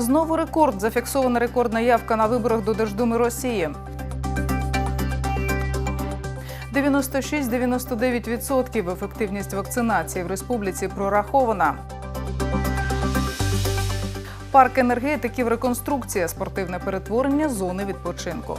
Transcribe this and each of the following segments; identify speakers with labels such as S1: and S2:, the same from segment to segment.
S1: Знову рекорд. Зафіксована рекордна явка на виборах до Держдуми Росії. 96-99% ефективність вакцинації в республіці прорахована. Парк енергетиків реконструкція, спортивне перетворення зони відпочинку.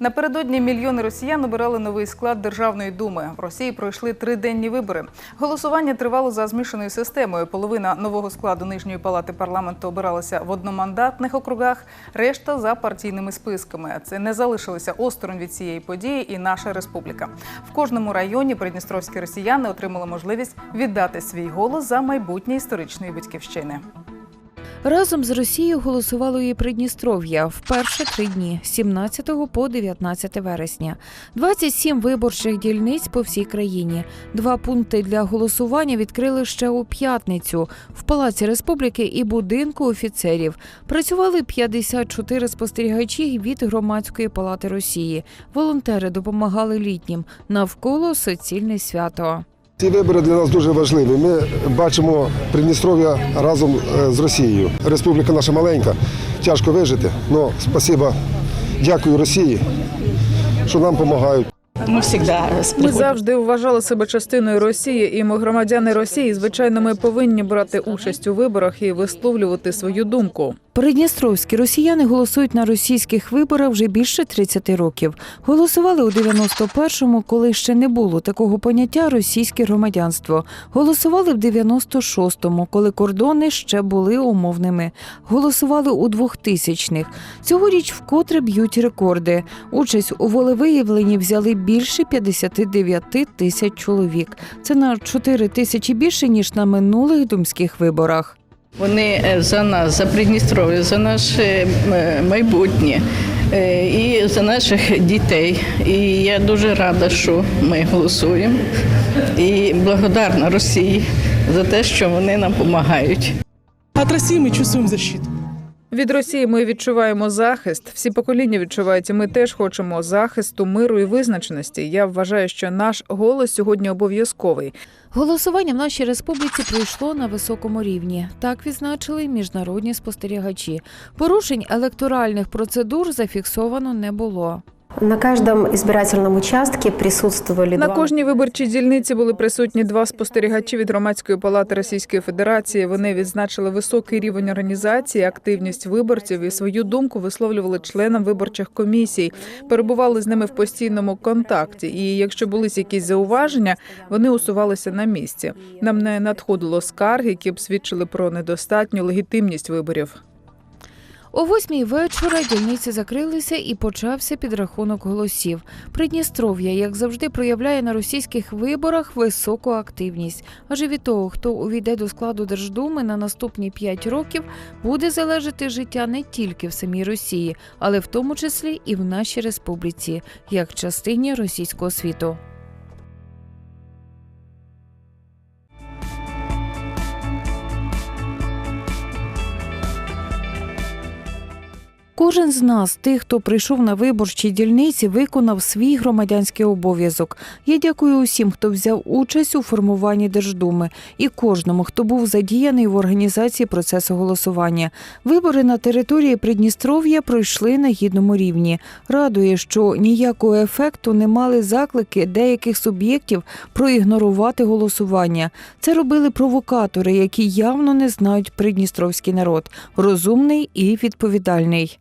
S1: Напередодні мільйони росіян обирали новий склад Державної думи. В Росії пройшли триденні вибори. Голосування тривало за змішаною системою. Половина нового складу нижньої палати парламенту обиралася в одномандатних округах, решта за партійними списками. Це не залишилося осторонь від цієї події. І наша республіка в кожному районі придністровські росіяни отримали можливість віддати свій голос за майбутнє історичної батьківщини.
S2: Разом з Росією голосувало і Придністров'я вперше три дні з 17 по 19 вересня. 27 виборчих дільниць по всій країні. Два пункти для голосування відкрили ще у п'ятницю в Палаці Республіки і будинку офіцерів. Працювали 54 спостерігачі від громадської палати Росії. Волонтери допомагали літнім навколо суцільне свято.
S3: Ці вибори для нас дуже важливі. Ми бачимо Придністров'я разом е, з Росією. Республіка наша маленька, тяжко вижити. але спасіба, дякую Росії, що нам допомагають.
S4: Мы всегда
S1: Ми завжди вважали себе частиною Росії, і ми громадяни Росії. Звичайно, ми повинні брати участь у виборах і висловлювати свою думку.
S2: Придністровські росіяни голосують на російських виборах вже більше 30 років. Голосували у 91-му, коли ще не було такого поняття російське громадянство. Голосували в 96-му, коли кордони ще були умовними. Голосували у 2000-х. Цьогоріч вкотре б'ють рекорди. Участь у волевиявленні взяли більше 59 тисяч чоловік. Це на 4 тисячі більше ніж на минулих думських виборах.
S4: Вони е, за нас, за Придністров'я, за наше е, майбутнє е, і за наших дітей. І я дуже рада, що ми голосуємо. І благодарна Росії за те, що вони нам допомагають.
S5: От Росії ми чувствуем защиту.
S1: Від Росії ми відчуваємо захист. Всі покоління відчувають. і Ми теж хочемо захисту, миру і визначеності. Я вважаю, що наш голос сьогодні обов'язковий.
S2: Голосування в нашій республіці пройшло на високому рівні. Так відзначили міжнародні спостерігачі. Порушень електоральних процедур зафіксовано не було.
S6: На каждом избирательном участке присутствовали
S1: На кожній виборчій дільниці були присутні два спостерігачі від громадської палати Російської Федерації. Вони відзначили високий рівень організації, активність виборців і свою думку висловлювали членам виборчих комісій. Перебували з ними в постійному контакті. І якщо були якісь зауваження, вони усувалися на місці. Нам не надходило скарг, які б свідчили про недостатню легітимність виборів.
S2: О восьмій вечора дільниці закрилися і почався підрахунок голосів. Придністров'я, як завжди, проявляє на російських виборах високу активність. Адже від того, хто увійде до складу Держдуми на наступні п'ять років, буде залежати життя не тільки в самій Росії, але в тому числі і в нашій республіці, як частині російського світу. Кожен з нас, тих, хто прийшов на виборчі дільниці, виконав свій громадянський обов'язок. Я дякую усім, хто взяв участь у формуванні Держдуми, і кожному, хто був задіяний в організації процесу голосування. Вибори на території Придністров'я пройшли на гідному рівні. Радує, що ніякого ефекту не мали заклики деяких суб'єктів проігнорувати голосування. Це робили провокатори, які явно не знають придністровський народ, розумний і відповідальний.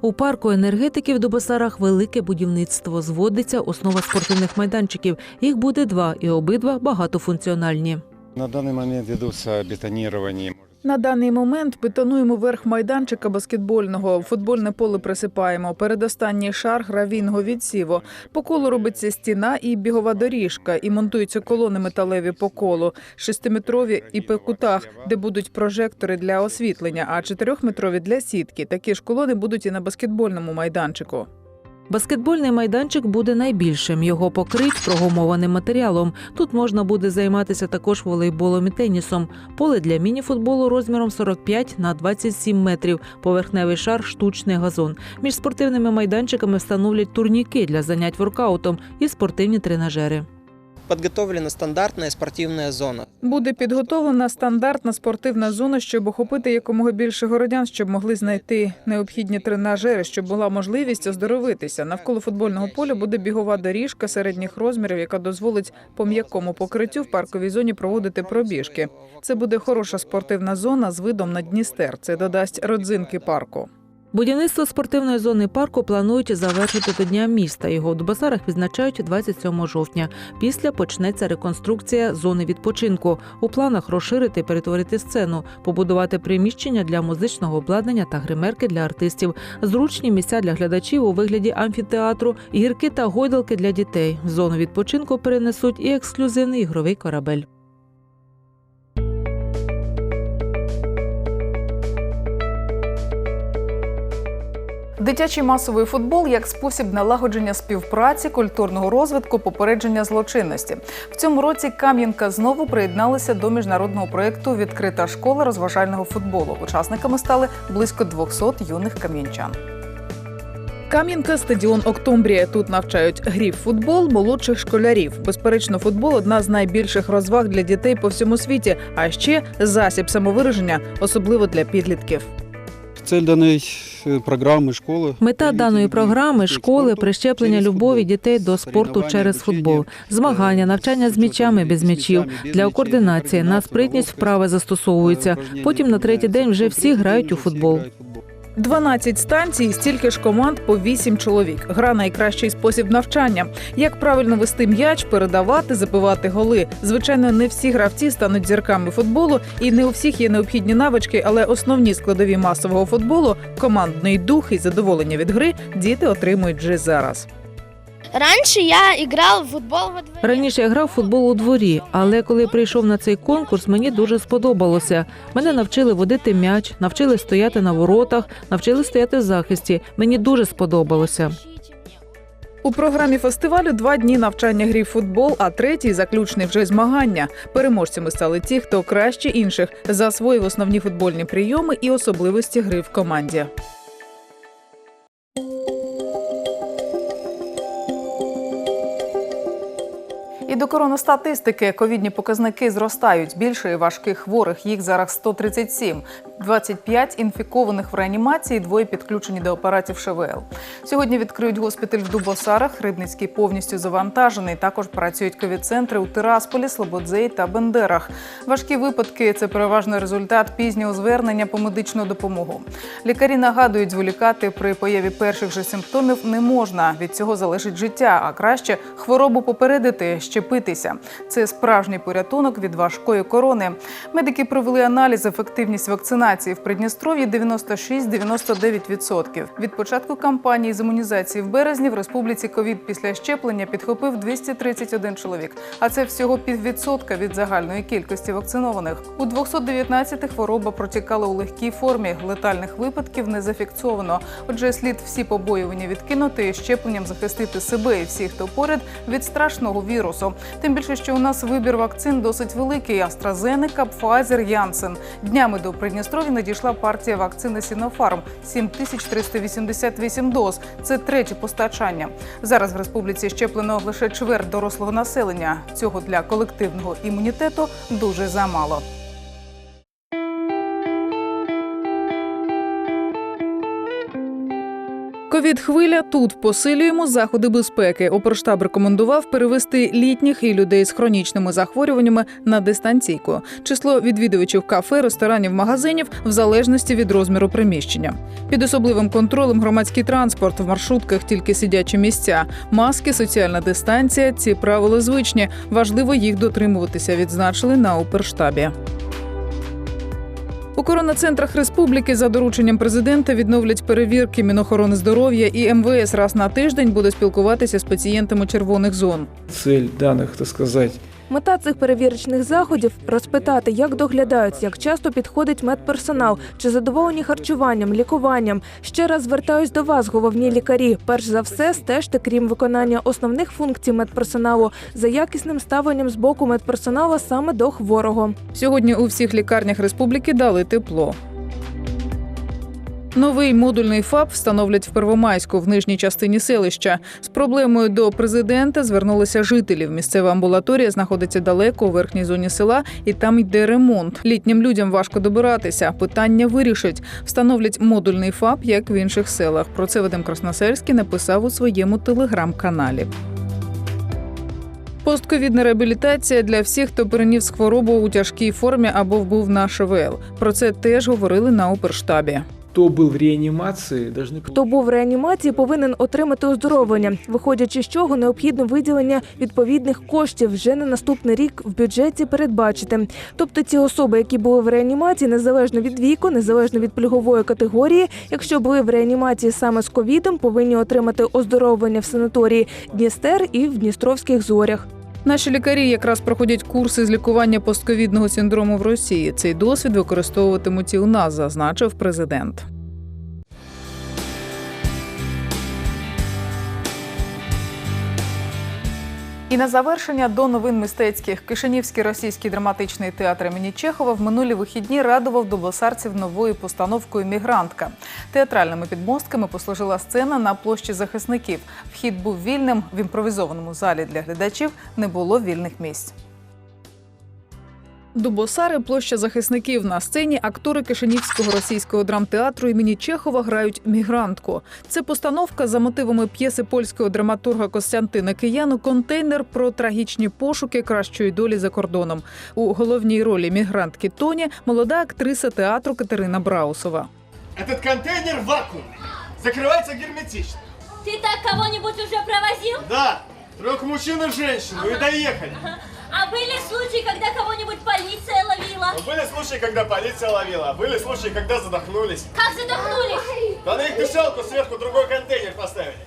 S7: У парку енергетиків до Басарах велике будівництво. Зводиться основа спортивних майданчиків. Їх буде два, і обидва багатофункціональні.
S8: На даний момент ведуться бетонирование.
S1: На даний момент бетонуємо верх майданчика баскетбольного, футбольне поле присипаємо. Передостанній шар гравійного відсіву. По колу робиться стіна і бігова доріжка, і монтуються колони металеві по колу, шестиметрові і по кутах, де будуть прожектори для освітлення, а чотирьохметрові для сітки. Такі ж колони будуть і на баскетбольному майданчику.
S7: Баскетбольний майданчик буде найбільшим. Його покрить прогумованим матеріалом. Тут можна буде займатися також волейболом і тенісом. Поле для мініфутболу розміром 45 на 27 метрів. Поверхневий шар штучний газон. Між спортивними майданчиками встановлять турніки для занять воркаутом і спортивні тренажери.
S9: Подготовлена стандартная спортивная зона.
S1: Буде підготовлена стандартна спортивна зона, щоб охопити якомога більше городян, щоб могли знайти необхідні тренажери, щоб була можливість оздоровитися. Навколо футбольного поля буде бігова доріжка середніх розмірів, яка дозволить по м'якому покриттю в парковій зоні проводити пробіжки. Це буде хороша спортивна зона з видом на Дністер. Це додасть родзинки парку.
S7: Будівництво спортивної зони парку планують завершити до Дня міста. Його в Дубасарах відзначають 27 жовтня. Після почнеться реконструкція зони відпочинку. У планах розширити, перетворити сцену, побудувати приміщення для музичного обладнання та гримерки для артистів, зручні місця для глядачів у вигляді амфітеатру, гірки та гойдалки для дітей. В зону відпочинку перенесуть і ексклюзивний ігровий корабель.
S1: Дитячий масовий футбол як спосіб налагодження співпраці, культурного розвитку, попередження злочинності. В цьому році Кам'янка знову приєдналася до міжнародного проєкту Відкрита школа розважального футболу. Учасниками стали близько 200 юних кам'янчан. Кам'янка стадіон Октомбрія. Тут навчають грі в футбол молодших школярів. Безперечно, футбол одна з найбільших розваг для дітей по всьому світі, а ще засіб самовираження, особливо для підлітків.
S10: Цель даної е, програми школи.
S7: Мета даної програми школи прищеплення любові дітей до спорту через футбол, змагання, навчання з м'ячами без м'ячів. для координації на спритність вправи застосовуються. Потім на третій день вже всі грають у футбол.
S1: 12 станцій, стільки ж команд по 8 чоловік. Гра найкращий спосіб навчання. Як правильно вести м'яч, передавати, забивати голи. Звичайно, не всі гравці стануть зірками футболу, і не у всіх є необхідні навички, але основні складові масового футболу командний дух і задоволення від гри діти отримують вже зараз.
S11: Раньше я играл в футбол во дворе.
S7: Раніше я грав в футбол у дворі, але коли прийшов на цей конкурс, мені дуже сподобалося. Мене навчили водити м'яч, навчили стояти на воротах, навчили стояти в захисті. Мені дуже сподобалося.
S1: У програмі фестивалю два дні навчання грі в футбол, а третій заключний вже змагання. Переможцями стали ті, хто краще інших засвоїв основні футбольні прийоми і особливості гри в команді. До коронастатистики ковідні показники зростають. Більше важких хворих їх зараз 137. 25 інфікованих в реанімації, двоє підключені до апаратів ШВЛ. Сьогодні відкриють госпіталь в Дубосарах. Рибницький повністю завантажений. Також працюють ковід-центри у Тирасполі, Слободзеї та Бендерах. Важкі випадки це переважно результат пізнього звернення по медичну допомогу. Лікарі нагадують, зволікати при появі перших же симптомів не можна. Від цього залежить життя, а краще хворобу попередити, щепитися. Це справжній порятунок від важкої корони. Медики провели аналіз ефективність вакцинації в Придністров'ї 96-99%. Від початку кампанії з імунізації в березні в республіці ковід після щеплення підхопив 231 чоловік. А це всього піввідсотка від загальної кількості вакцинованих. У 219 хвороба протікала у легкій формі. Летальних випадків не зафіксовано. Отже, слід всі побоювання відкинути і щепленням захистити себе і всіх, хто поряд від страшного вірусу. Тим більше, що у нас вибір вакцин досить великий: AstraZeneca, Pfizer, Janssen. Днями до Придністров'я надійшла партія вакцини Сінофарм – 7388 доз. Це третє постачання. Зараз в республіці щеплено лише чверть дорослого населення. Цього для колективного імунітету дуже замало. Ковід хвиля тут посилюємо заходи безпеки. Опорштаб рекомендував перевести літніх і людей з хронічними захворюваннями на дистанційку. Число відвідувачів кафе, ресторанів, магазинів в залежності від розміру приміщення. Під особливим контролем громадський транспорт в маршрутках тільки сидячі місця, маски, соціальна дистанція. Ці правила звичні. Важливо їх дотримуватися. Відзначили на оперштабі. У коронацентрах республіки за дорученням президента відновлять перевірки Мінохорони здоров'я і МВС раз на тиждень буде спілкуватися з пацієнтами червоних зон.
S12: Цель даних так сказать, Мета цих перевірочних заходів розпитати, як доглядають, як часто підходить медперсонал, чи задоволені харчуванням, лікуванням. Ще раз звертаюсь до вас, головні лікарі. Перш за все, стежте, крім виконання основних функцій медперсоналу, за якісним ставленням з боку медперсоналу саме до хворого.
S1: Сьогодні у всіх лікарнях республіки дали тепло. Новий модульний ФАП встановлять в Первомайську в нижній частині селища. З проблемою до президента звернулися жителів. Місцева амбулаторія знаходиться далеко у верхній зоні села, і там йде ремонт. Літнім людям важко добиратися. Питання вирішать. Встановлять модульний ФАП, як в інших селах. Про це Вадим Красносельський написав у своєму телеграм-каналі. Постковідна реабілітація для всіх, хто переніс хворобу у тяжкій формі або вбув на ШВЛ. Про це теж говорили на оперштабі.
S13: Кто был в реанимации, должны
S12: Хто був в реанімації, повинен отримати оздоровлення, виходячи з чого необхідно виділення відповідних коштів вже на наступний рік в бюджеті передбачити. Тобто ці особи, які були в реанімації, незалежно від віку, незалежно від пільгової категорії, якщо були в реанімації саме з ковідом, повинні отримати оздоровлення в санаторії Дністер і в Дністровських зорях.
S1: Наші лікарі якраз проходять курси з лікування постковідного синдрому в Росії. Цей досвід використовуватимуть і у нас, зазначив президент. І на завершення до новин мистецьких Кишинівський російський драматичний театр імені Чехова в минулі вихідні радував дублосарців новою постановкою Мігрантка. Театральними підмостками послужила сцена на площі захисників. Вхід був вільним. В імпровізованому залі для глядачів не було вільних місць. Дубосари, площа захисників на сцені. Актори Кишинівського російського драмтеатру імені Чехова грають мігрантку. Це постановка за мотивами п'єси польського драматурга Костянтина Кияну Контейнер про трагічні пошуки кращої долі за кордоном. У головній ролі мігрантки Тоні молода актриса театру Катерина Браусова.
S14: Этот контейнер вакуумный. Закрывается герметично.
S11: Ты так кого-нибудь уже провозил?
S14: Да, трех мужчин и женщину, и доехали.
S11: А были случаи, когда кого-нибудь полиция ловила?
S14: Но были случаи, когда полиция ловила, а были случаи, когда задохнулись.
S11: Как задохнулись?
S14: Да на их дышалку сверху другой контейнер поставили.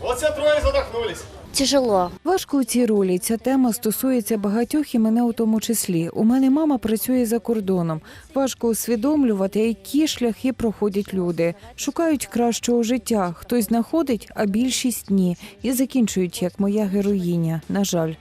S14: Вот все трое задохнулись.
S6: Тяжело.
S2: Важко у цій ролі. Ця тема стосується багатьох і мене у тому числі. У мене мама працює за кордоном. Важко усвідомлювати, які шляхи проходять люди. Шукають кращого життя. Хтось знаходить, а більшість ні. І закінчують як моя героїня. На жаль.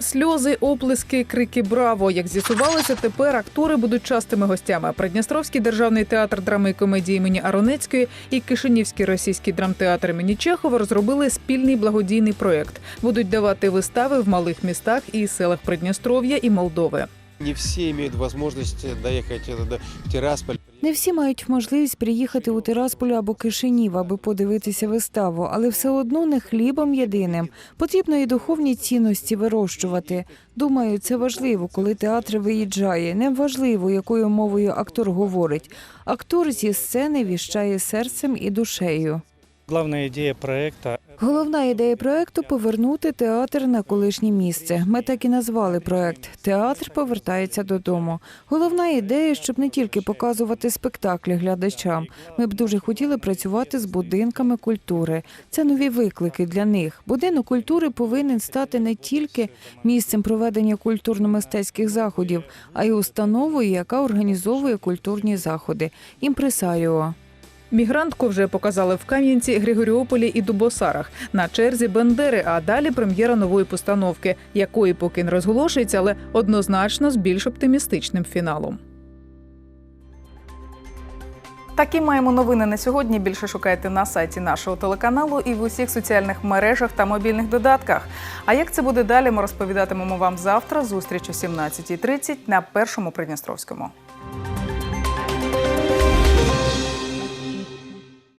S1: Сльози, оплески, крики Браво! Як з'ясувалося, тепер актори будуть частими гостями. Придністровський державний театр драми і комедії імені Аронецької і Кишинівський російський драмтеатр імені Чехова розробили спільний благодійний проєкт. Будуть давати вистави в малих містах і селах Придністров'я і Молдови.
S15: Не все имеют возможность доехать э, до Тирасполь.
S2: Не всі мають можливість приїхати у Тирасполь або Кишинів, аби подивитися виставу, але все одно не хлібом єдиним. Потрібно і духовні цінності вирощувати. Думаю, це важливо, коли театр виїжджає. Не важливо, якою мовою актор говорить. Актор зі сцени віщає серцем і душею.
S16: Главная идея проекта
S2: Головна ідея проекту повернути театр на колишнє місце. Ми так і назвали проект Театр повертається додому. Головна ідея, щоб не тільки показувати спектаклі глядачам. Ми б дуже хотіли працювати з будинками культури. Це нові виклики для них. Будинок культури повинен стати не тільки місцем проведення культурно-мистецьких заходів, а й установою, яка організовує культурні заходи. Імпресаріо.
S1: Мігрантку вже показали в Кам'янці, Григоріополі і Дубосарах. На черзі Бендери, а далі прем'єра нової постановки, якої поки не розголошується, але однозначно з більш оптимістичним фіналом. Такі маємо новини на сьогодні. Більше шукайте на сайті нашого телеканалу і в усіх соціальних мережах та мобільних додатках. А як це буде далі, ми розповідатимемо вам завтра. Зустріч о 17.30 на першому Придністровському.